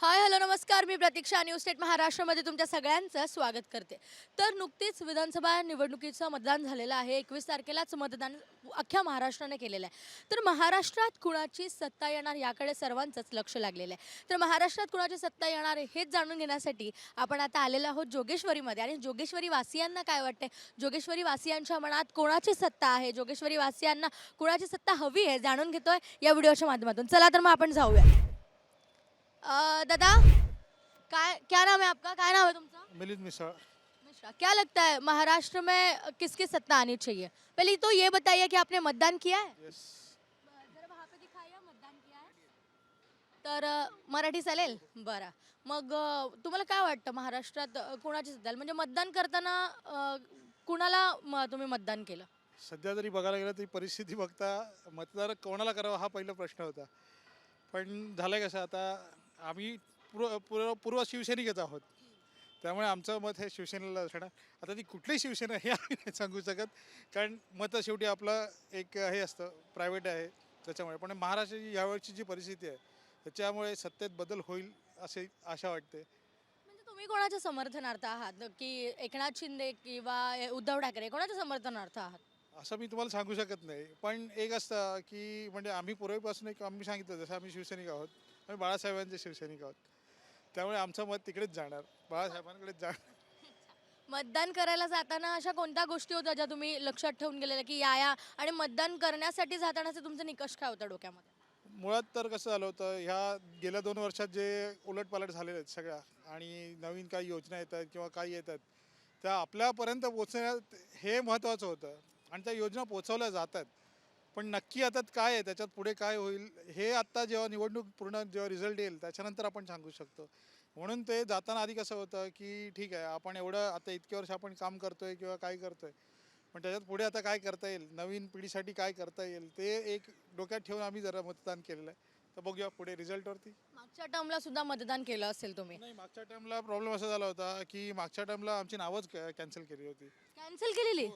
Hi hello नमस्कार. मी Pratiksha news state महाराष्ट्रामध्ये तुमच्या सगळ्यांचं स्वागत करते. तर नुकतीच विधानसभा निवडणुकीचं मतदान झालेलं आहे. एकवीस तारखेलाच मतदान अख्ख्या महाराष्ट्राने केलेलं आहे. तर महाराष्ट्रात कुणाची सत्ता येणार याकडे सर्वांचंच लक्ष लागलेलं आहे. तर महाराष्ट्रात कुणाची सत्ता येणार हेच जाणून घेण्यासाठी आपण आता आलेलो आहोत जोगेश्वरीमध्ये. आणि जोगेश्वरी वासियांना काय वाटते जोगेश्वरी वासियांच्या मनात कोणाची सत्ता आहे? जोगेश्वरी वासियांना कुणाची सत्ता हवी आहे? जाणून घेतोय या व्हिडिओच्या माध्यमातून. चला तर मग आपण जाऊया. अ, दादा काय क्या नाम है आपका? क्या नाम है तुमचा? मिलिंद मिश्रा। मिश्रा क्या लगता है महाराष्ट्र में किसकी सत्ता आनी चाहिए? पहले तो ये बताइए कि आपने मतदान किया है? येस जरा वहाँ पे दिखाइए मतदान किया तर अ, मराठी चालेल? बरं. मग अ, तुम्हाला काय वाटतं महाराष्ट्रात अ, कोणाची सत्ता? म्हणजे मतदान करताना अ, कुणाला म- तुम्ही मतदान केलं? सध्या जरी बघायला गेलं तरी परिस्थिती बघता मतदार कोणाला करावा हा पहिला प्रश्न होता. पण झालं कसं आता आम्ही पूर्व पूर्व पूर्व शिवसैनिकच आहोत. त्यामुळे आमचं मत हे शिवसेनेला असणार. आता ती कुठली शिवसेना हे आम्ही नाही सांगू शकत. कारण मत शेवटी आपलं एक हे असतं प्रायव्हेट आहे त्याच्यामुळे. पण महाराष्ट्राची यावेळची जी परिस्थिती आहे त्याच्यामुळे सत्तेत बदल होईल असे आशा वाटते. म्हणजे तुम्ही कोणाच्या समर्थनार्थ आहात? की एकनाथ शिंदे किंवा उद्धव ठाकरे कोणाच्या समर्थनार्थ आहात? असं मी तुम्हाला सांगू शकत नाही. पण एक असतं की म्हणजे आम्ही पूर्वीपासून एक आम्ही सांगितलं जसं आम्ही शिवसैनिक आहोत आम्ही बाळासाहेबांचे शिवसैनिक आहोत. त्यामुळे आमचं मत तिकडेच जाणार. बाळासाहेबांकडेच जाणार. मतदान करायला जाताना अशा कोणत्या गोष्टी होत्या ज्या तुम्ही लक्षात ठेवून गेलेल्या की या या आणि मतदान करण्यासाठी जातानाचे तुमचे निकष काय होता डोक्यामध्ये? मुळात तर कसं झालं होतं ह्या गेल्या दोन वर्षात जे उलटपालट झालेले आहेत सगळ्या आणि नवीन काही योजना येतात किंवा काही येतात त्या आपल्यापर्यंत पोचण्यात हे महत्त्वाचं होतं. आणि त्या योजना पोचवल्या जातात. पण नक्की आता काय आहे? त्याच्यात पुढे काय होईल? हे आत्ता जेव्हा निवडणूक पूर्ण जेव्हा रिझल्ट येईल त्याच्यानंतर आपण सांगू शकतो. म्हणून ते जाताना आधी कसं होतं की ठीक आहे आपण एवढं आता इतके वर्ष आपण काम करतोय किंवा काय करतोय. पण त्याच्यात पुढे आता काय करता येईल? नवीन पिढीसाठी काय करता येईल? ते एक डोक्यात ठेवून आम्ही जरा मतदान केलेलं आहे. तर बघूया पुढे रिझल्टवरती मागच्या टर्मला सुद्धा मतदान केलं असेल तुम्ही. नाही मागच्या टाइमला प्रॉब्लेम असा झाला होता की मागच्या टाइमला आमची नावच कॅन्सल केली होती. कॅन्सल केलेली?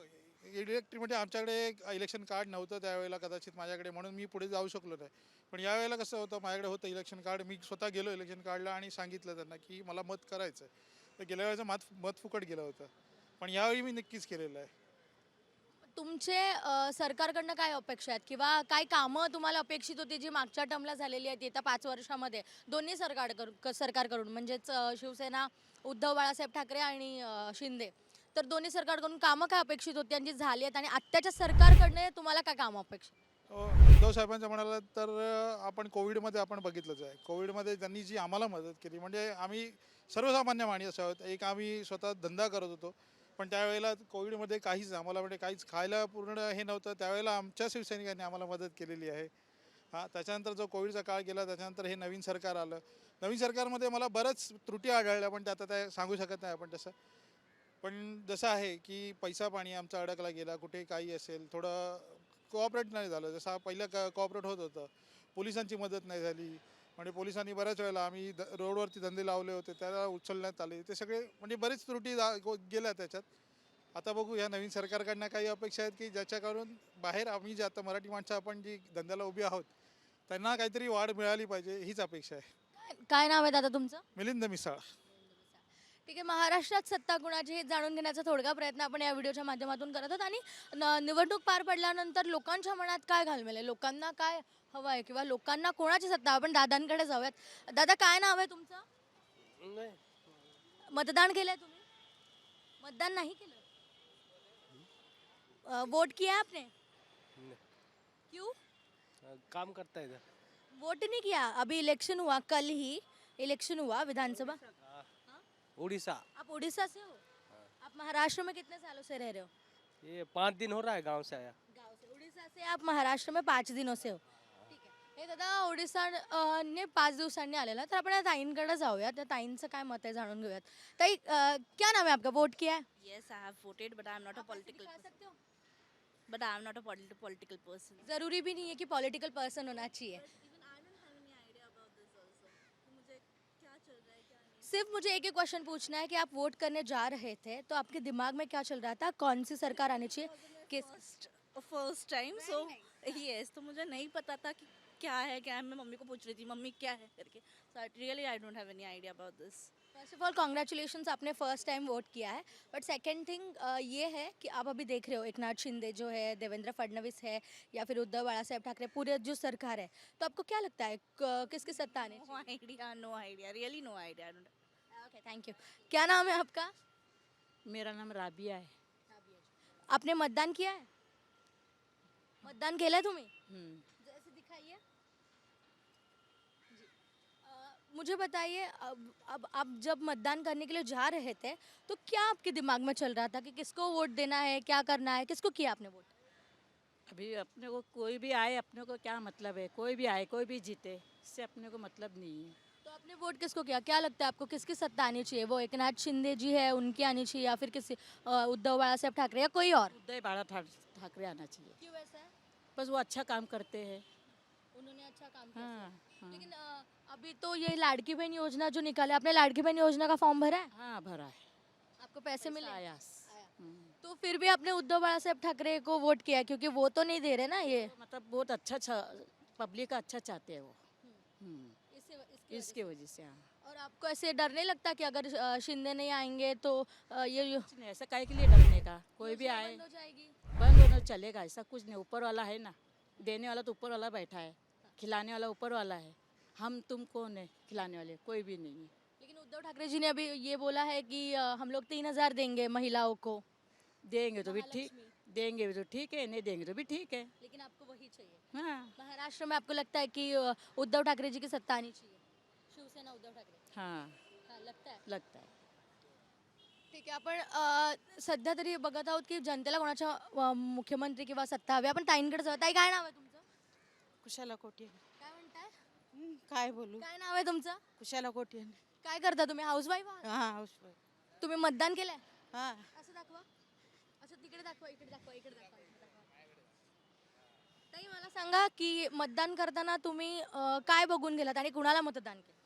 इलेक्ट्रिक म्हणजे आमच्याकडे इलेक्शन कार्ड नव्हतं त्यावेळेला कदाचित माझ्याकडे म्हणून मी पुढे जाऊ शकलो नाही. पण यावेळेला कसं होतं माझ्याकडे होतं इलेक्शन कार्ड. मी स्वतः गेलो इलेक्शन कार्डला आणि सांगितलं त्यांना की मला मत करायचं आहे तर गेल्या वेळेचं मत मत फुकट गेलं होतं. पण यावेळी मी नक्कीच केलेलं आहे. तुमचे सरकारकडनं काय अपेक्षा आहेत? किंवा काय कामं तुम्हाला अपेक्षित होती जी मागच्या टर्मला झालेली आहेत येत्या पाच वर्षामध्ये? दोन्ही सरकार सरकारकडून म्हणजेच शिवसेना उद्धव बाळासाहेब ठाकरे आणि शिंदे. तर दोन्ही सरकारकडून कामं काय अपेक्षित होती आणि जी झाली आहेत आणि आत्ताच्या सरकारकडनं तुम्हाला काय कामं अपेक्षित? हो, उद्धव साहेबांचं म्हणाला तर आपण कोविडमध्ये आपण बघितलंच आहे. कोविडमध्ये त्यांनी जी आम्हाला मदत केली म्हणजे आम्ही सर्वसामान्य माणूस आहोत. एक आम्ही स्वतः धंदा करत होतो. पण त्यावेळेला कोविडमध्ये काहीच आम्हाला म्हणजे काहीच खायला पूर्ण हे नव्हतं. त्यावेळेला आमच्या शिवसैनिकांनी आम्हाला मदत केलेली आहे. हां त्याच्यानंतर जो कोविडचा काळ गेला त्याच्यानंतर हे नवीन सरकार आलं. नवीन सरकारमध्ये मला बरंच त्रुटी आढळल्या पण ते आता त्या सांगू शकत नाही आपण तसं. पण जसं आहे की पैसा पाणी आमचा अडकला गेला कुठे काही असेल थोडं कोऑपरेट नाही झालं. जसं पहिलं क कोऑपरेट होत होतं. पोलिसांची मदत नाही झाली. म्हणजे पोलिसांनी बऱ्याच वेळेला आम्ही द रोडवरती धंदे लावले होते त्याला उचलण्यात आले. ते सगळे म्हणजे बरेच त्रुटी गेल्या त्याच्यात. आता बघू या नवीन सरकारकडनं काही अपेक्षा आहेत की ज्याच्याकडून बाहेर आम्ही जे आता मराठी माणसं आपण जी धंद्याला उभी आहोत त्यांना काहीतरी वाढ मिळाली पाहिजे हीच अपेक्षा आहे. काय नाव आहे दादा तुमचं? मिलिंद मिसाळ. ठीक आहे महाराष्ट्रात सत्ता कुणाची हे जाणून घेण्याचा थोडका प्रयत्न आपण या व्हिडिओच्या माध्यमातून करत आहोत. आणि न- निवडणूक पार पडल्यानंतर लोकांच्या मनात काय घालमेल लोकांना काय हवं आहे? किंवा लोकांना कोणाची सत्ता? आपण दादांकडे जाऊयात. दादा काय नाव आहे तुमचं? नाही. मतदान केलंय तुम्ही? मतदान नाही केलं? अ, वोट किया आपने। क्यों? काम करता है इधर. वोट नहीं किया? अभी इलेक्शन हुआ कल ही इलेक्शन हुआ विधानसभा? उड़ीसा आप उड़ीसा से हो? आप महाराष्ट्र में कितने सालों से रह रहे हो? ये पाँच दिन हो रहा है गांव से आया। गाव से। उड़ीसा से आप महाराष्ट्र में पाच दिनों से हो। ठीक आहे हे दादा उडीसा ने पाच दिवसांनी आलेला तर आपण या ताईंकडे जाऊया. त्या ताईंचं काय मत आहे जाणून घेऊयात. ताई अ, क्या नाम है आपका? वोट किया है? Yes, I have voted, but I am not a political. हो? But I am not a polit- political person. जरूरी भी नहीं है कि पॉलिटिकल पर्सन होना चाहिए। सिर्फ़ मुझे एक ही क्वेश्चन पूछना है कि आप वोट करने जा रहे थे तो आपके दिमाग में क्या चल रहा था? कौन सी सरकार आनी चाहिए? किस फ़र्स्ट टाइम सो यस तो मुझे नहीं पता था कि क्या है क्या है। मैं मम्मी को पूछ रही थी मम्मी क्या है? करके। So really I don't have any idea about this first of all congratulation आपने फ़र्स्ट टाइम वोट किया है। बट सेकेंड थिंग ये है कि आप अभी देख रहे हो एक नाथ शिंदे जो है देवेंद्र फडणवीस है या फिर उद्धव बाला साहेब ठाकरे पूरे जो सरकार है तो आपको क्या लगता है किसकी सत्ता आने idea no idea really no idea okay thank you क्या नाम है आपका? मेरा नाम राबिया है। आपने मतदान किया है? मतदान केलं आहे तुम्ही? हम्म। जैसे दिखाइए। जी। मुझे बताइए अब अब आप जब मतदान करने के लिए जा रहे थे तो क्या आपके दिमाग में चल रहा था कि किसको वोट देना है क्या करना है किसको किया आपने वोट? अभी अपने को कोई भी आए अपने को क्या मतलब है? कोई भी आए कोई भी जीते इससे अपने को मतलब नहीं है। तो आपने वोट किसको किया? क्या लगता है आपको किसकी सत्ता आनी चाहिए? वो एक नाथ शिंदे जी है उनकी आनी चाहिए या फिर किसी उद्धव बाला साहब ठाकरे या कोई और? उदय बाला ठाकरे आना चाहिए। क्यों वैसा है? बस वो अच्छा काम करते हैं। उन्होंने अच्छा काम किया। हाँ हाँ। लेकिन अभी तो ये लाड़की बहन योजना जो निकाले आपने लाड़की बहन योजना का फॉर्म भरा है? हाँ भरा है। आपको पैसे मिले? आया। हम्म। तो फिर भी आपने उद्धव बाला साहब ठाकरे को वोट किया क्योंकि वो तो नहीं दे रहे ना ये। तो मतलब बहुत अच्छा पब्लिक का अच्छा चाहते हैं वो। हम्म। इसके वजह से हाँ। और आपको ऐसे डर नहीं लगता कि अगर शिंदे नहीं आएँगे तो ये नहीं ऐसा काहे के लिए डरने का कोई भी आए। बंद हो जाएगी। बंद होना चलेगा ऐसा कुछ नहीं ऊपर वाला है ना देने वाला तो ऊपर वाला बैठा है खिलाने वाला ऊपर वाला है हम तुम कौन है खिलाने वाले कोई भी नहीं है। लेकिन उद्धव ठाकरे जी ने अभी ये बोला है कि हम लोग तीन हज़ार देंगे महिलाओं को। देंगे तो भी ठीक देंगे भी तो ठीक है नहीं देंगे तो भी ठीक है। लेकिन आपको वही चाहिए। हाँ। महाराष्ट्र में आपको लगता है कि उद्धव ठाकरे जी की सत्ता आनी चाहिए? शिवसेना उद्धव ठाकरे हाँ. हा, लगता है लगता है ठीक आहे आपण अ, सध्या तरी बघत आहोत की जनतेला कोणाच्या अ, मुख्यमंत्री किंवा सत्ता हवी आपण ताईंकडे जाऊ ताई काय नाव आहे तुमचं? कुशाला कोटी काय म्हणताय? काय बोलू? काय नाव आहे तुमचं? कुशाला कोटी काय करता तुम्ही? हाऊसवाईफ आहात? हा हाऊसवाईफ. तुम्ही मतदान केलंय? हा. असं दाखवा. असं तिकडे दाखवा इकडे दाखवा इकडे दाखवा इकडे दाखवा. ताई मला सांगा की मतदान करताना तुम्ही अ, काय बघून गेलात आणि कुणाला मतदान केलं?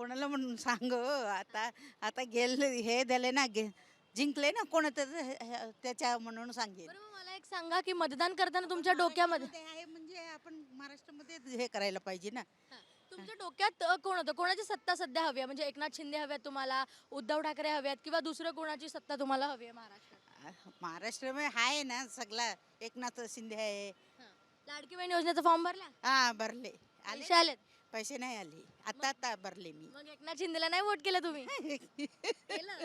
कोणाला म्हणून सांग आता आता गेले हे दिले ना गे जिंकले ना कोणाचं त्याच्या म्हणून सांगेल मला एक सांगा की मतदान करताना तुमच्या डोक्यामध्ये महाराष्ट्रामध्ये आहे म्हणजे आपण महाराष्ट्रामध्ये हे करायला पाहिजे ना. तुमच्या डोक्यात अ, कोण होतं? कोणाची सत्ता सध्या हवी आहे? म्हणजे एकनाथ शिंदे हवे आहेत तुम्हाला उद्धव ठाकरे हवे आहेत किंवा दुसरं कोणाची सत्ता तुम्हाला हवी आहे महाराष्ट्रात? महाराष्ट्रामध्ये आहे ना सगळा एकनाथ शिंदे आहे. लाडकी बहीण योजनेचा फॉर्म भरला? हा भरले. आले पैसे आलेत? पैसे नाही आले. आता आता भरले मी. मग एकनाथ शिंदेला नाही वोट केलं तुम्ही? केलं.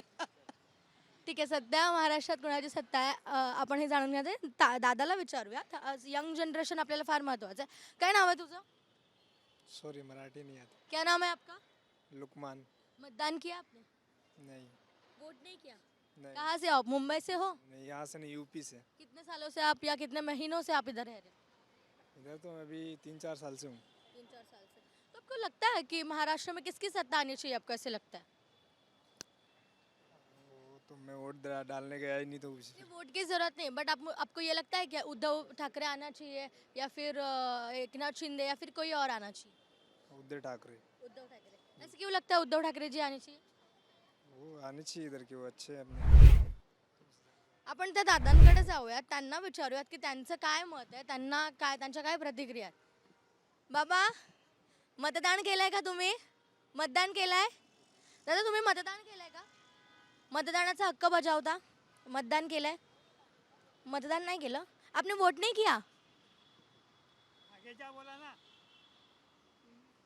ठीक आहे सध्या महाराष्ट्रात कोणाची सत्ता आहे? अ, आपण हे जाणून घ्यायचं ता- दादाला विचारूयात. यंग जनरेशन आपल्याला फार महत्वाचं आहे. काय नाव आहे तुझं? सॉरी मराठी नहीं आता क्या नाम है आपका? लुकमान. मतदान किया आपने? नहीं. वोट नहीं किया? नहीं. कहाँ से हो आप? मुंबई से हो? नहीं यहाँ से नहीं यूपी से. कितने सालों से आप या कितने महीनों से आप इधर रह रहे हो? इधर तो मैं अभी तीन चार साल से हूँ। तीन चार साल आपको लगता है कि महाराष्ट्र में किसकी सत्ता आनी चाहिए? आपको ऐसे लगता है? वो तो मैं वोट डा- डालने गया ही नहीं तो कुछ। नहीं, वोट की जरूरत नहीं बट आप आपको ये लगता है क्या उद्धव ठाकरे आना चाहिए या फिर अ, एक नाथ शिंदे या फिर कोई और आना चाहिए? उद्धव ठाकरे। उद्धव ठाकरे। ऐसे क्यों लगता है उद्धव ठाकरे जी आनी चाहिए? वो आने चाहिए इधर के वो अच्छे हैं अपने। आपण त्या दादांकडे जाऊयात त्यांना विचारूयात की त्यांचं काय मत आहे त्यांना काय त्यांच्या काय प्रतिक्रिया आहेत? बाबा मतदान केलंय का तुम्ही? मतदान केलंय? दादा तुम्ही मतदान केलंय का? मतदानाचा हक्क बजावता. मतदान केलंय. मतदान नाही केलं. आपने वोट नहीं किया?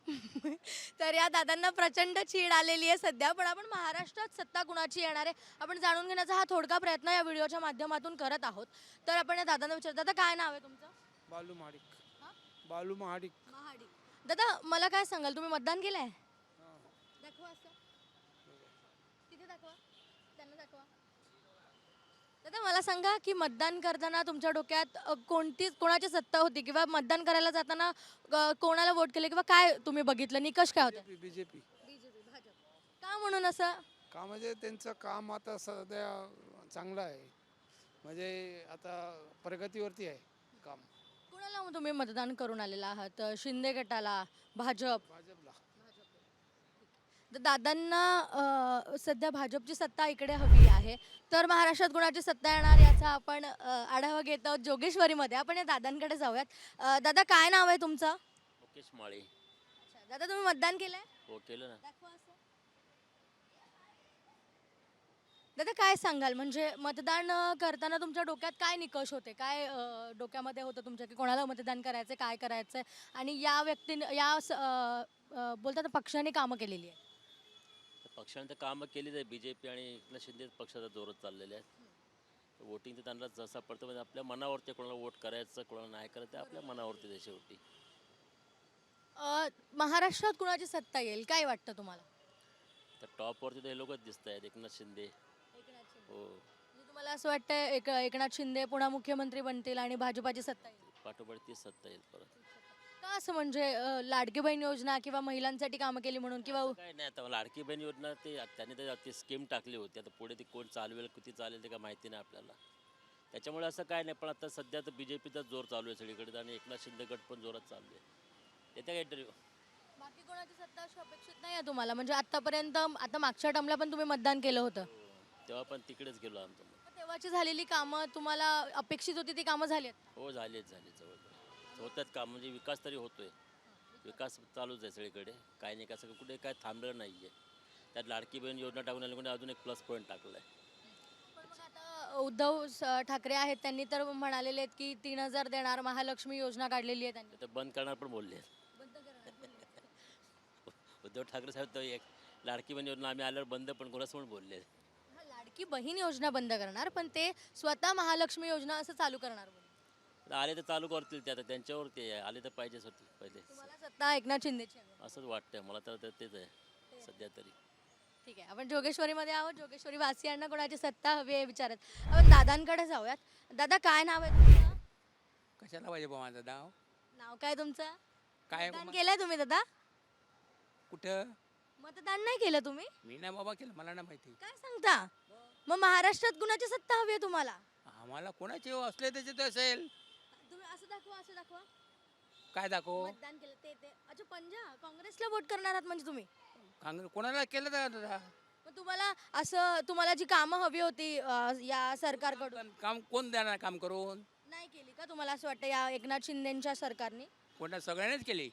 तर या दादांना प्रचंड चीड आलेली आहे सध्या पण आपण महाराष्ट्रात सत्ता कुणाची येणार आहे? आपण जाणून घेण्याचा हा थोडका प्रयत्न या व्हिडिओच्या माध्यमातून करत आहोत. तर आपण या दादांना विचारतो दादा काय नाव आहे तुमचं? बालू महाडिक. हा? बालू महाडिक. महाडी दादा मला काय सांगाल? तुम्ही मतदान केलंय? दाखवा असं. तिथे दाखवा. त्यांना दाखवा. दादा मला सांगा की मतदान करताना तुमच्या डोक्यात अ, कोणती कोणाची सत्ता होती? किंवा मतदान करायला जाताना अ, कोणाला वोट केले? किंवा काय तुम्ही बघितलं? निकष काय होते? बीजेपी. बीजेपी भाजप. का म्हणून असं? का म्हणजे त्यांचं काम आता सध्या चांगलं आहे. म्हणजे आता प्रगतीवरती आहे काम. कुणाला मग तुम्ही मतदान करून आलेला आहात? शिंदे गटाला भाजप? भाजपला. तर दादांना अ, सध्या भाजपची सत्ता इकडे हवी आहे. तर महाराष्ट्रात कुणाची सत्ता येणार याचा आपण अ, आढावा घेत आहोत जोगेश्वरीमध्ये. आपण या दादांकडे जाऊयात. अ, दादा काय नाव आहे तुमचं? मुकेश माळे. अच्छा दादा तुम्ही मतदान केलंय? हो केलं ना दाखवा असं. दादा काय सांगाल? म्हणजे मतदान करताना तुमच्या डोक्यात काय निकष होते? काय अं, डोक्यामध्ये होतं तुमच्या की कोणाला मतदान करायचं काय करायचं आणि या व्यक्तीने या स- अं, अं, बोलतात ना, पक्षाने कामं केलेली आहे तर पक्षाने तर कामं केलीच आहे बी जे पी आणि एकनाथ शिंदे पक्षाचा जोरात चाललेले आहेत वोटिंग तर त्यांना जसं पडतं म्हणजे आपल्या मनावरती आहे, कोणाला वोट करायचं कोणाला नाही करायचं ते आपल्या मनावरती आहे शेवटी. अं, महाराष्ट्रात कुणाची सत्ता येईल? काय वाटतं तुम्हाला? तर टॉपवरती तर हे लोकच दिसत आहेत एकनाथ शिंदे. हो. म्हणजे तुम्हाला असं वाटतं एक एकनाथ शिंदे पुन्हा मुख्यमंत्री बनतील आणि भाजपाची सत्ता येईल? पाठोपाठ तीच सत्ता येईल परत. का असं म्हणजे अं, लाडकी बहीण योजना किंवा महिलांसाठी कामं केली म्हणून किंवा काय नाही आता. लाडकी बहीण योजना ते त्यांनी तर ती स्कीम टाकली होती. आता पुढे ती कोण चालवेल किती चालेल ते काय माहिती नाही आपल्याला. त्याच्यामुळे असं काय नाही. पण आता सध्या तर बी जे पीचा जोर चालू आहे सगळीकडे आणि एकनाथ शिंदे गट पण जोरात चालू आहे. येत्या काय इंटरव्ह्यू बाकी कोणाची सत्ता अशी अपेक्षित नाही आहे तुम्हाला? म्हणजे आतापर्यंत आता मागच्या टर्मला पण तुम्ही मतदान केलं होतं. तेव्हा पण तिकडेच गेलो आमचं तेव्हाची झालेली कामं तुम्हाला अपेक्षित होती ती कामं झाली आहेत? हो झालेच झाले जवळजवळ. होतात काम म्हणजे विकास तरी होतोय. विकास चालूच आहे सगळीकडे. काही नाही कसं कुठे काय थांबलेलं नाही आहे त्यात लाडकी बहीण योजना टाकून आली कोणी अजून एक प्लस पॉईंट टाकला आहे पण मग आता उद्धव स- ठाकरे आहेत त्यांनी तर म्हणालेले आहेत की तीन हजार देणार महालक्ष्मी योजना काढलेली आहे त्यांनी. ते बंद करणार पण बोलले. उद्धव ठाकरे साहेब तर एक लाडकी बहीण योजना आम्ही आल्यावर बंद पण पण बोलले. हा, लाडकी बहीण योजना बंद करणार पण ते स्वतः महालक्ष्मी योजना असं चालू करणार आले तर चालू करतील ते आता त्यांच्यावरती आहे. आले तर पाहिजेच होते पहिले. तुम्हाला सत्ता एकनाथ शिंदेची हवी. असंच वाटतंय मला तर ते- तेच आहे सध्या तरी. ठीक आहे आपण जोगेश्वरीमध्ये आहोत. जोगेश्वरी वासियांना कोणाची सत्ता हवी आहे विचारत. आपण दादांकडे जाऊयात. दादा काय नाव आहे तुमचं? कशाला पाहिजे बा माझं नाव? नाव काय तुमचं? काय मतदान केलंय तुम्ही दादा? कुठं? मतदान नाही केलं तुम्ही? मी नाही बाबा केलं मला नाही माहिती. काय सांगता? मग महाराष्ट्रात कुणाची सत्ता हवी आहे तुम्हाला? आम्हाला कोणाचे हो असले त्याचे असेल. तुम्ही असं दाखवा असं दाखवा. काय दाखव? मतदान केलं ते ते. अच्छा पंजा काँग्रेसला वोट करणार आहात म्हणजे तुम्ही. काँग्रेस कोणाला केलं तर दादा? मग तुम्हाला असं तुम्हाला जी कामं हवी होती अं, या सरकारकडून. काम कोण देणार काम करून? नाही केली का तुम्हाला असं वाटतं या एकनाथ शिंदेच्या सरकारने? कोणा सगळ्यांनीच केली.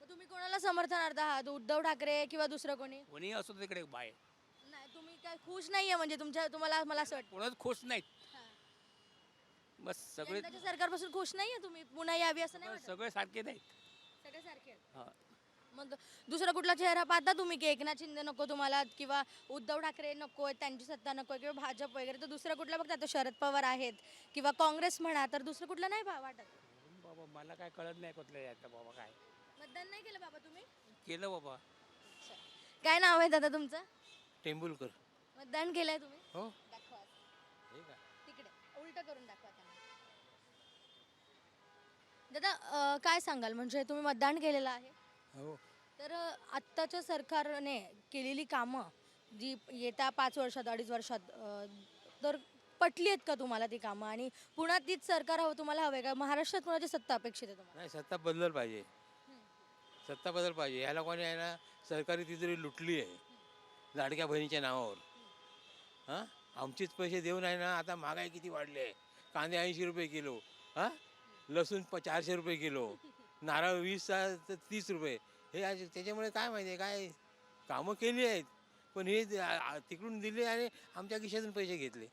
मग तुम्ही कोणाला समर्थनार्थ आहात उद्धव ठाकरे किंवा दुसरं कोणी? कोणी असो तिकडे तुम्ही काय खुश नाहीये म्हणजे तुमच्या तुम्हाला मला असं वाटतं. कोणच खुश नाहीत. हा. बस सगळे यंदाच्या सरकारपासून खुश नाहीये तुम्ही? पुन्हा यावी असं नाही वाटत? सगळे सारखे नाहीत. सगळे सारखे आहेत. हा. मग दुसरा कुठला चेहरा पाहता तुम्ही की एकनाथ शिंदे नको तुम्हाला किंवा उद्धव ठाकरे नको त्यांची सत्ता नको किंवा भाजप वगैरे? तर दुसरा कुठला बघता? तर शरद पवार आहेत किंवा काँग्रेस म्हणा तर दुसरं कुठलं नाही भा- वाटत? बाबा मला काय कळत नाही कुठलं याचं बाबा काय. मतदान नाही केलं बाबा तुम्ही? केलं बाबा. काय नाव आहे दादा तुमचं? टेंबुलकर मतदान केलंय तुम्ही? हो. दाखवा हे का तिकडे. उलट करून दाखवा त्यांना. दादा अं, काय सांगाल? म्हणजे तुम्ही मतदान केलेलं आहे. हो. तर अं, आत्ताच्या सरकारने केलेली कामं जी येत्या पाच वर्षात अडीच वर्षात अं, तर पटली आहेत का तुम्हाला ती कामं? आणि पुन्हा तीच सरकार हवं तुम्हाला हवं का? महाराष्ट्रात कोणाची सत्ता अपेक्षित आहे तुम्हाला? नाही सत्ता बदलल पाहिजे. सत्ता बदल पाहिजे. ह्या लोकांनी आहे ना सरकारी तिजोरी लुटली आहे. लाडक्या बहिणीच्या नावावर. हां? आमचेच पैसे देऊन आहे ना आता महागाई किती वाढली आहे? कांदे ऐंशी रुपये किलो हां? लसूण प चारशे रुपये किलो नारळ वीस तर तीस रुपये. हे आज त्याच्यामुळे काय माहिती आहे काय कामं केली आहेत पण हे तिकडून दिले आणि आमच्या खिशातून पैसे घेतले.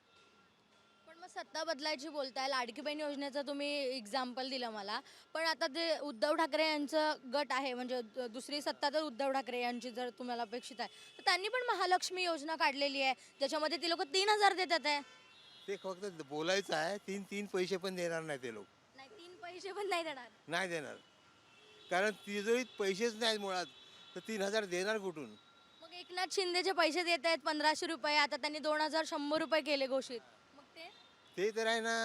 सत्ता बदलायची बोलताय. लाडकी बहीण योजनेचं तुम्ही एक्झाम्पल दिलं मला. पण आता जे उद्धव ठाकरे यांचं गट आहे म्हणजे द- दुसरी सत्ता तर उद्धव ठाकरे यांची जर तुम्हाला अपेक्षित आहे. तर त्यांनी पण महालक्ष्मी योजना काढलेली आहे. त्याच्यामध्ये ती लोक तीन हजार देतात आहे. ते फक्त बोलायचं आहे तीन तीन पैसे पण देणार नाही ते लोक. नाही तीन पैसे पण नाही देणार. नाही देणार. कारण तिजोरीत पैसेच नाहीत मुळात तर तीन हजार देणार कुठून? मग एकनाथ शिंदेचे पैसे देत आहेत पंधराशे रुपये. आता त्यांनी दोन हजार शंभर रुपये केले घोषित. ते तर आहे ना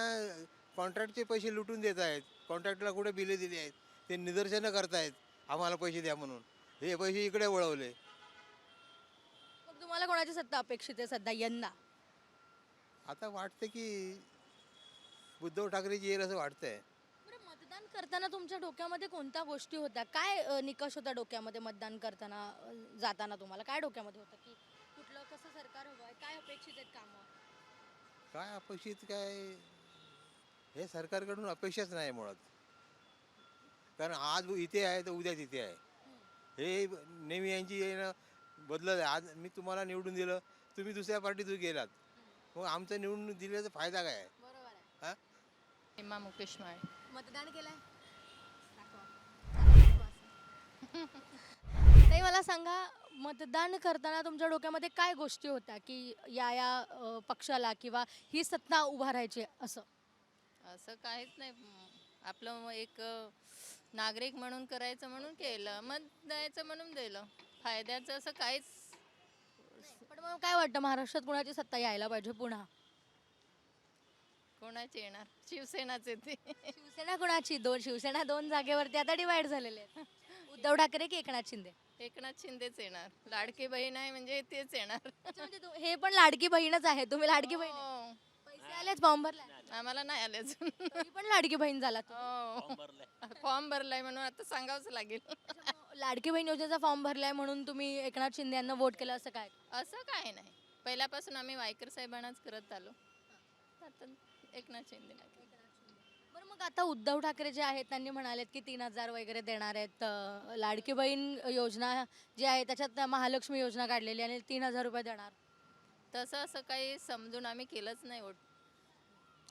कॉन्ट्रॅक्टचे पैसे लुटून देत आहेत. कॉन्ट्रॅक्टला कुठे बिले दिली आहेत? ते निदर्शनं करतायत. आम्हाला पैसे द्या म्हणून. हे पैसे इकडे वळवले. मग तुम्हाला कोणाची सत्ता अपेक्षित आहे सध्या? यंदा. आता वाटतं की उद्धव ठाकरेची येईल असं वाटतंय. बरं मतदान करताना तुमच्या डोक्यामध्ये कोणत्या गोष्टी होत्या? काय अ, निकष होता डोक्यामध्ये मतदान करताना अ, जाताना तुम्हाला? काय डोक्यामध्ये होतं की कुठलं कसं सरकार हवं आहे? काय अपेक्षित आहेत कामं? काय अपेक्षित काय? हे सरकारकडून अपेक्षाच नाही मुळात. कारण आज इथे आहे तर उद्या तिथे आहे. हे नेहमी यांची ना बदलत आहे. आज मी तुम्हाला निवडून दिलं तुम्ही दुसऱ्या पार्टीत गेलात. मग आमचं निवडून दिल्याचा फायदा काय आहे? बरोबर आहे. हेमा मुकेश माळे मतदान केलंय? मला सांगा मतदान करताना तुमच्या डोक्यामध्ये काय गोष्टी होत्या? की या या अ, पक्षाला किंवा ही सत्ता उभारायची असं? असं काहीच नाही. म, आपलं म एक अ, नागरिक म्हणून करायचं म्हणून केलं मत द्यायचं म्हणून दिलं. फायद्याचं असं काहीच पण मग काय वाटतं? महाराष्ट्रात कुणाची सत्ता यायला पाहिजे पुन्हा? कोणाचे येणार? शिवसेनाच येते शिवसेना कुणाची? दोन शिवसेना दोन जागेवरती आता डिवाइड झालेले आहेत. उद्धव ठाकरे की एकनाथ शिंदे? एकनाथ शिंदेच येणार. लाडकी बहीण आहे म्हणजे तेच येणार. अच्छा, म्हणजे तू- हे पण लाडकी बहीणच आहे. तुम्ही लाडकी बहीण आहे. हो. पैसे आलेच फॉर्म भरला आम्हाला नाही आले अजून. तरी पण लाडकी बहीण झाला तू. हो. भरलंय. फॉर्म भरलाय म्हणून आता सांगावंच लागेल. अच्छा, मग लाडकी बहीण योजनेचा फॉर्म भरलाय म्हणून तुम्ही एकनाथ शिंदे यांना वोट केलं असं काय? असं काय नाही. पहिल्यापासून आम्ही वायकर साहेबांनाच करत आलो. आता एकनाथ शिंदे मग आता उद्धव ठाकरे जे आहेत त्यांनी म्हणालेत की तीन हजार वगैरे देणार आहेत अं, लाडकी बहीण योजना जी आहे त्याच्यात महालक्ष्मी योजना काढलेली आणि तीन हजार रुपये देणार. तसं असं काही समजून आम्ही केलंच नाही वोट.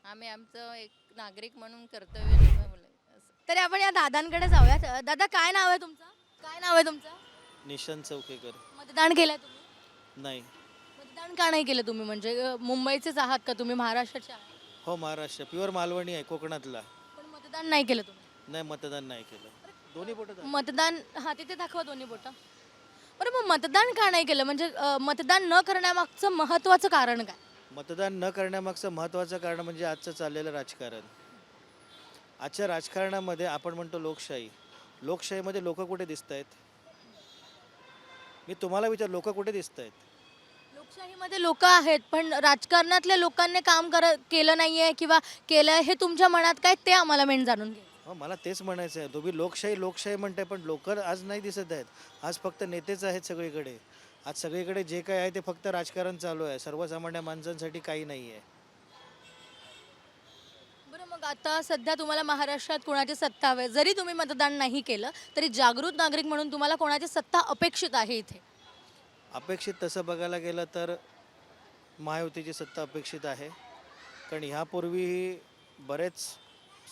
आम्ही आमचं एक नागरिक म्हणून कर्तव्य निभावलंय असं. तरी आपण या दादांकडे जाऊयात. अं, दादा काय नाव आहे तुमचं? काय नाव आहे तुमचं? निशांत चौकेकर. मतदान केलंय तुम्ही? नाही. मतदान का नाही केलं तुम्ही? म्हणजे अं, मुंबईचेच आहात का तुम्ही? महाराष्ट्राचे आहात? हो महाराष्ट्र. प्युअर मालवणी आहे कोकणातला. मतदान नाही केलं तुम्ही? नाही मतदान नाही केलं. दोन्ही बोटं मतदान हा तिथे दाखवा दोन्ही बोटं. बरं मग मतदान का नाही केलं? म्हणजे अं, मतदान न करण्यामागचं महत्वाचं कारण काय? मतदान न करण्यामागचं महत्त्वाचं कारण म्हणजे आजचं चाललेलं राजकारण. आजच्या राजकारणामध्ये आपण म्हणतो लोकशाही. लोकशाहीमध्ये लोक कुठे दिसत आहेत मी तुम्हाला विचार लोक कुठे दिसत आहेत लोकशाहीमध्ये लोक आहेत पण राजकारणातल्या लोकांनी काम कर केलं नाहीये किंवा केलं हे तुमच्या मनात काय? ते आम्हाला मेन जाणून घे हो मला तेच म्हणायचं आहे. तुम्ही लोकशाही लोकशाही म्हणताय पण लोक आज नाही दिसत आहेत. आज फक्त नेतेच आहेत सगळीकडे. आज सगळीकडे जे काय आहे ते फक्त राजकारण चालू आहे. सर्वसामान्य माणसांसाठी काही नाही आहे. बरं मग आता सध्या तुम्हाला महाराष्ट्रात कोणाची सत्ता हवी आहे? जरी तुम्ही मतदान नाही केलं तरी जागृत नागरिक म्हणून तुम्हाला कोणाची सत्ता अपेक्षित आहे इथे? अपेक्षित तसं बघायला गेलं तर महायुतीची सत्ता अपेक्षित आहे. कारण ह्यापूर्वीही बरेच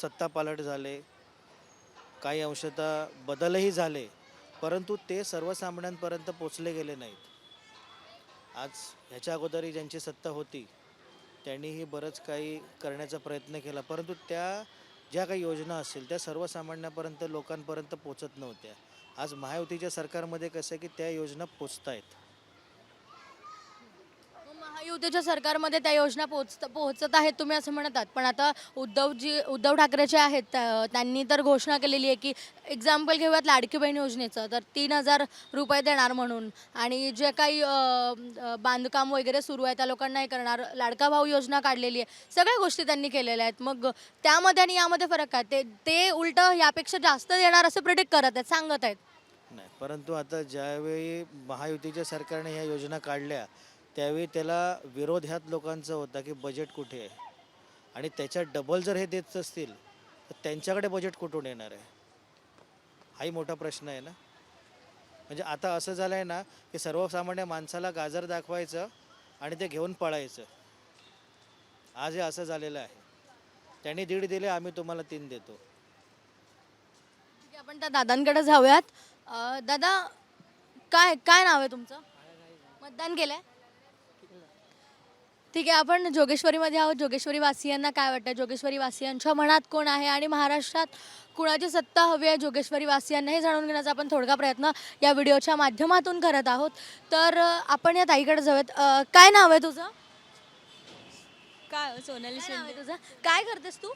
सत्ता पालट झाले. काही अंशतः बदलही झाले. परंतु ते सर्वसामान्यांपर्यंत पोचले गेले नाहीत. आज ह्याच्या अगोदरही ज्यांची सत्ता होती त्यांनीही बरंच काही करण्याचा प्रयत्न केला. परंतु त्या ज्या काही योजना असतील त्या सर्वसामान्यापर्यंत लोकांपर्यंत पोचत नव्हत्या. आज महायुतीच्या सरकारमध्ये कसं आहे की त्या योजना पोचत आहेत महायुतीच्या सरकारमध्ये त्या योजना पोहोचत पोहोचत आहेत तुम्ही असं म्हणतात पण आता उद्धवजी उद्धव ठाकरे जे आहेत त्या- त्यांनी तर घोषणा केलेली आहे की एक्झाम्पल घेऊयात लाडकी बहीण योजनेचं. तर तीन हजार रुपये देणार म्हणून. आणि जे काही अ, अ, बांधकाम वगैरे सुरू आहे त्या लोकांना हे करणार. लाडका भाऊ योजना काढलेली आहे. सगळ्या गोष्टी त्यांनी केलेल्या आहेत. मग त्यामध्ये आणि यामध्ये फरक काय? ते ते उलट यापेक्षा जास्त देणार असं प्रिडिक्ट करत आहेत सांगत आहेत. नाही परंतु आता ज्यावेळी महायुतीच्या सरकारने ह्या योजना काढल्या त्यावेळी त्याला विरोध ह्यात लोकांचा होता की बजेट कुठे आहे? आणि त्याच्या डबल जर हे देत असतील तर त्यांच्याकडे बजेट कुठून येणार आहे? हाही मोठा प्रश्न आहे ना? म्हणजे आता असं झालं आहे ना की सर्वसामान्य माणसाला गाजर दाखवायचं आणि ते घेऊन पळायचं. आज हे असं झालेलं आहे. त्यांनी दीड दिले आम्ही तुम्हाला तीन देतो. ठीक आहे, आपण त्या दादांकडे जाऊयात. दादा काय काय नाव आहे तुमचं? मतदान केलंय? ठीक आहे आपण जोगेश्वरीमध्ये आहोत. जोगेश्वरी वासियांना काय वाटतं? जोगेश्वरी वासियांच्या मनात कोण आहे आणि महाराष्ट्रात कुणाची सत्ता हवी आहे जोगेश्वरी वासियांना हे जाणून घेण्याचा आपण थोडका प्रयत्न या व्हिडिओच्या माध्यमातून करत आहोत. तर अ, आपण या ताईकडे जाऊयात. अ, काय नाव आहे तुझं? काय सोनाली काय नाव आहे शिंदे तुझं? काय करतेस तू?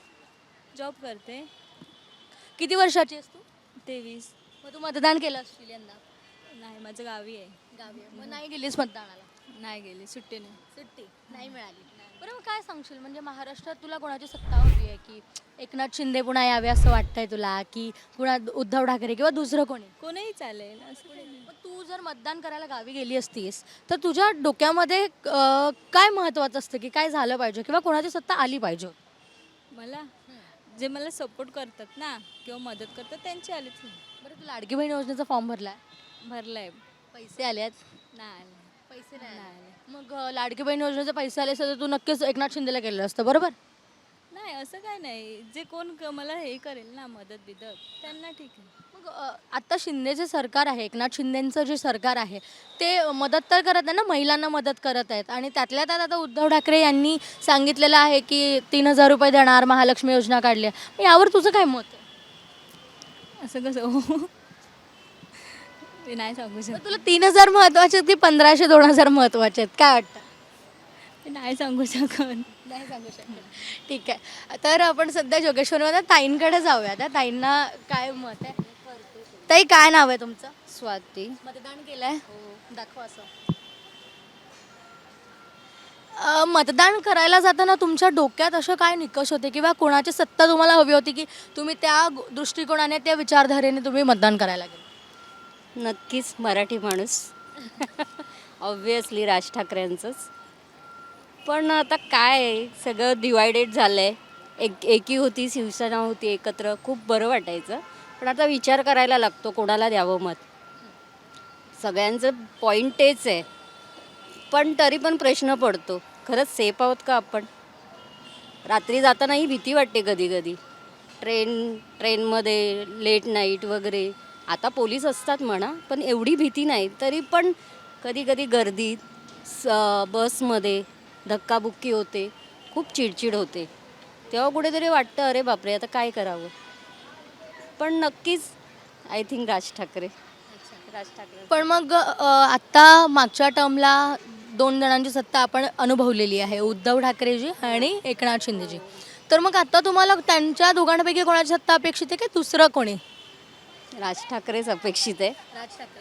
जॉब करते. किती वर्षाची आहेस तू? तेवीस. मग तू मतदान केलं असशील यंदा. नाही माझं गावी आहे. गावी आहे. मग नाही गेलीस मतदानाला? नाही गेली सुट्टी? नाही सुट्टी नाही. मिळाली बरं मग काय सांगशील? म्हणजे महाराष्ट्रात तुला कोणाची सत्ता हवी आहे की एकनाथ शिंदे पुन्हा यावे असं वाटतंय तुला की पुन्हा उद्धव ठाकरे किंवा दुसरं कोणी? कोणीही चालेल असं काही नाही. मग तू जर मतदान करायला गावी गेली असतीस तर तुझ्या डोक्यामध्ये अं, काय महत्वाचं असतं की काय झालं पाहिजे किंवा कोणाची सत्ता आली पाहिजे? मला? जे मला सपोर्ट करतात ना किंवा मदत करतात त्यांचे आलेच नाही. बरं तू लाडकी बहीण योजनेचा फॉर्म भरलाय. भरलाय. पैसे आले आहेत नाही. आले. पैसे नाही आले. मग अं, लाडकी बहीण योजनेचे पैसे आले असते तर तू नक्कीच एकनाथ शिंदेला केलं असतं बरोबर? नाही असं काय नाही. जे कोण क- मला हे करेल ना मदत बिदत त्यांना ठीक आहे. मग अ, आता शिंदेचे सरकार आहे एकनाथ शिंदेचं जे सरकार आहे ते मदत तर करत आहे ना महिलांना मदत करत आहेत. आणि त्यातल्या त्यात आता उद्धव ठाकरे यांनी सांगितलेलं आहे की तीन हजार रुपये देणार महालक्ष्मी योजना काढली आहे. मग यावर तुझं काय मत आहे? असं कसं? हो मी नाही सांगू शकत. तुला तीन हजार महत्त्वाचे आहेत की पंधराशे दोन हजार महत्त्वाचे आहेत? काय वाटतं? मी नाही सांगू शकत. नाही सांगू शकत. ठीक आहे. तर आपण सध्या जोगेश्वरीमध्ये ताईंकडे जाऊया त्या ताईंना काय मत आहे? ताई काय नाव आहे तुमचं? स्वाती. मतदान केलंय? दाखवा असं. अ, मतदान करायला जाताना तुमच्या डोक्यात असं काय निकष होते किंवा कोणाची सत्ता तुम्हाला हवी होती की तुम्ही त्या गो- दृष्टिकोनाने त्या विचारधारेने तुम्ही मतदान करायला गेले? नक्कीच मराठी माणूस. ऑब्वियसली राज ठाकरेंचंच. पण आता काय आहे, सगळं डिवायडेड झालं आहे एक एकी होती शिवसेना होती एकत्र. खूप बरं वाटायचं. पण आता विचार करायला लागतो कोणाला द्यावं मत. सगळ्यांचं पॉईंट तेच आहे. पण तरी पण प्रश्न पडतो. खरंच सेफ आहोत का आपण? रात्री जातानाही भीती वाटते कधी कधी ट्रेन ट्रेनमध्ये लेट नाईट वगैरे. आता पोलीस असतात म्हणा पण एवढी भीती नाही. तरी पण कधी कधी गर्दीत स बसमध्ये धक्काबुक्की होते खूप चिडचिड होते. तेव्हा कुठेतरी वाटतं अरे बापरे आता काय करावं? पण नक्कीच आय थिंक राज ठाकरे. राज ठाकरे. पण मग आत्ता मागच्या टर्मला दोन जणांची सत्ता आपण अनुभवलेली आहे उद्धव ठाकरेजी आणि एकनाथ शिंदेजी. तर मग आता तुम्हाला त्यांच्या दोघांपैकी कोणाची सत्ता अपेक्षित आहे की दुसरं कोणी? राज ठाकरेच अपेक्षित आहे.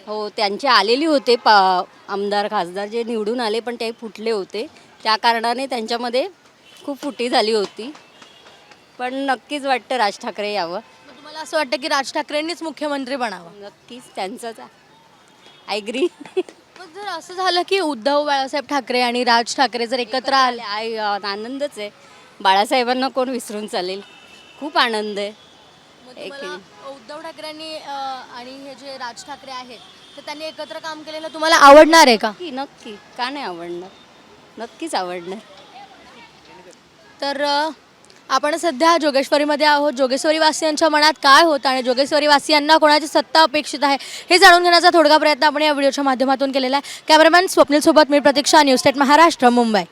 हो त्यांचे आलेली होते पा आमदार खासदार जे निवडून आले पण ते फुटले होते. त्या कारणाने त्यांच्यामध्ये खूप फुटी झाली होती. पण नक्कीच वाटतं राज ठाकरे यावं. मग तुम्हाला असं वाटतं की राज ठाकरेंनीच मुख्यमंत्री बनावं? नक्कीच त्यांचंच ॲग्री मग जर असं झालं की उद्धव बाळासाहेब ठाकरे आणि राज ठाकरे जर एकत्र आले आय आनंदच आहे. बाळासाहेबांना कोण विसरून चालेल? खूप आनंद आहे. एक उद्धव ठाकरेंनी आणि हे जे राज ठाकरे आहेत तर त्यांनी एकत्र काम केलेलं तुम्हाला आवडणार आहे का? नक्की नक्की. का नाही आवडणार? नक्कीच आवडणार. तर आपण सध्या जोगेश्वरीमध्ये आहोत. जोगेश्वरी वासियांच्या मनात काय होतं आणि जोगेश्वरी वासियांना कोणाची सत्ता अपेक्षित आहे हे जाणून घेण्याचा थोडका प्रयत्न आपण या व्हिडिओच्या माध्यमातून केलेला आहे. कॅमेरामॅन स्वप्नील सोबत मी प्रतीक्षा न्यूज स्टेट महाराष्ट्र मुंबई.